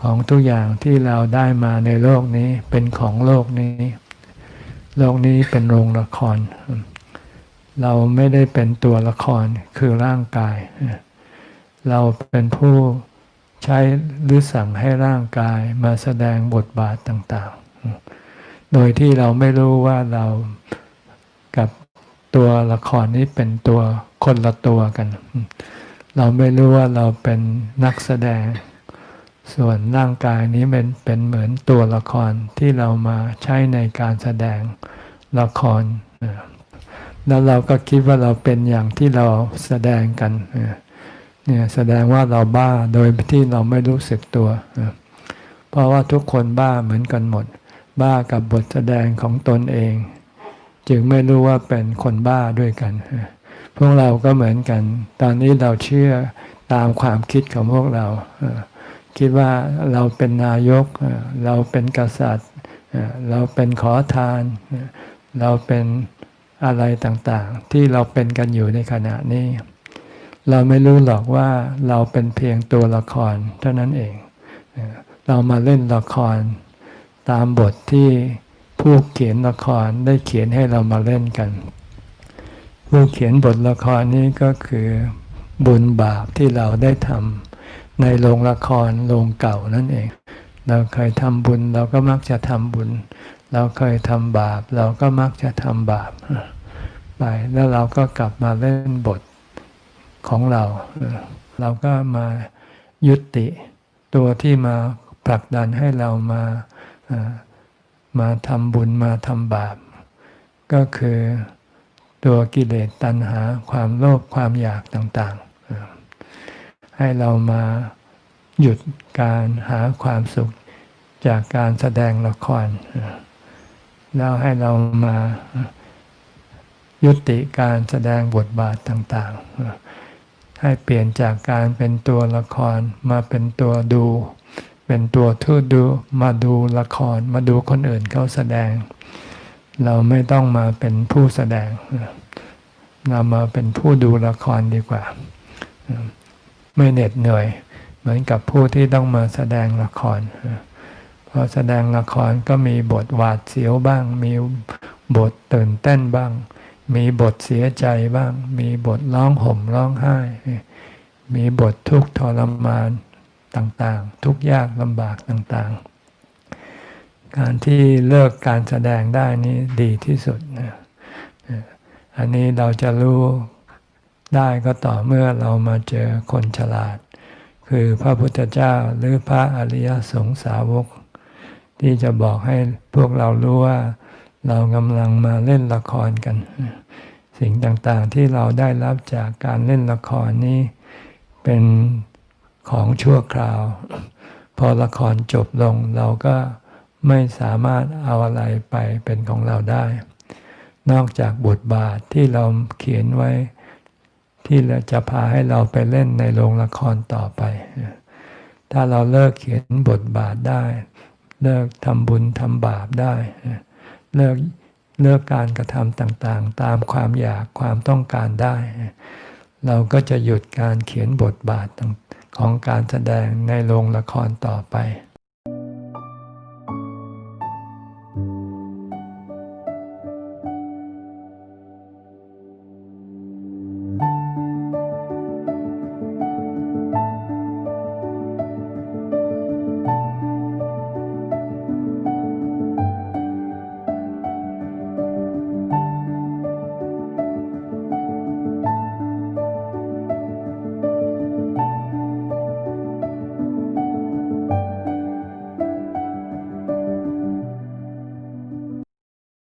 ของทุกอย่างที่เราได้มาในโลกนี้เป็นของโลกนี้ โลกนี้เป็นโรงละคร เราไม่ได้เป็นตัวละครคือร่างกาย เราเป็นผู้ใช้หรือสั่งให้ร่างกายมาแสดงบทบาทต่างๆ โดยที่เราไม่รู้ว่าเรากับตัวละครนี้เป็นตัวคนละตัวกัน เราไม่รู้ว่าเราเป็นนักแสดง ส่วนร่างกายนี้เป็นเป็นเหมือนตัวละครที่เรามาใช้ในการแสดงละคร แล้วเราก็คิดว่าเราเป็นอย่างที่เราแสดงกันเนี่ยแสดงว่าเราบ้าโดยที่เราไม่รู้สึกตัว เพราะว่าทุกคนบ้าเหมือนกันหมด บ้ากับบทแสดงของตนเอง จึงไม่รู้ว่าเป็นคนบ้าด้วยกัน พวกเราก็เหมือนกัน ตอนนี้เราเชื่อตามความคิดของพวกเรา คิดว่าเราเป็นนายก เราเป็นกษัตริย์ เราเป็นขอทาน เราเป็นอะไรต่างๆ ที่เราเป็นกันอยู่ในขณะนี้ เราไม่รู้หรอกว่าเราเป็นเพียงตัวละครเท่านั้นเอง เรามาเล่นละครตามบทที่ผู้เขียนละครได้เขียนให้เรามาเล่นกัน ผู้เขียนบทละครนี้ก็คือบุญบาปที่เราได้ทำ ในโรงละครโรงเก่านั่นเอง เราเคยทำบุญเราก็มักจะทำบุญ เราเคยทำบาป เราก็มักจะทำบาปไปแล้วเราก็กลับมาเล่นบทของเรา เราก็มายุติตัวที่มาผลักดันให้เรามามาทำบุญมาทำบาป ก็คือตัวกิเลสตัณหาความโลภความอยากต่างๆ ให้เรามาหยุดการหาความสุขจากการแสดงละคร แล้วให้เรามายุติการแสดงบทบาทต่างๆ ให้เปลี่ยนจากการเป็นตัวละครมาเป็นตัวดู เป็นตัวทูตดูมาดูละคร มาดูคนอื่นเขาแสดง เราไม่ต้องมาเป็นผู้แสดงเรามาเป็นผู้ดูละครดีกว่า ไม่เหน็ดเหนื่อย เหมือนกับผู้ที่ต้องมาแสดงละครพอแสดงละครก็มีบทหวาดเสียวบ้าง มีบทตื่นเต้นบ้าง มีบทเสียใจบ้าง มีบทร้องห่มร้องไห้ มีบททุกข์ทรมานต่างๆ ทุกยากลำบากต่างๆ การที่เลิกการแสดงได้นี้ดีที่สุดนะอันนี้เราจะรู้ ได้ก็ต่อเมื่อเรามาเจอคนฉลาด คือพระพุทธเจ้าหรือพระอริยสงสาวก ที่จะบอกให้พวกเรารู้ว่าเรากำลังมาเล่นละครกัน สิ่งต่างๆที่เราได้รับจากการเล่นละครนี้ เป็นของชั่วคราว พอละครจบลงเราก็ไม่สามารถเอาอะไรไปเป็นของเราได้ นอกจากบทบาทที่เราเขียนไว้ ที่จะพาให้เราไปเล่นในโรงละครต่อไป ถ้าเราเลิกเขียนบทบาทได้ เลิกทำบุญทำบาปได้ เลิกเลิกการกระทำต่างๆ ตามความอยากความต้องการได้ เราก็จะหยุดการเขียนบทบาทของการแสดงในโรงละครต่อไป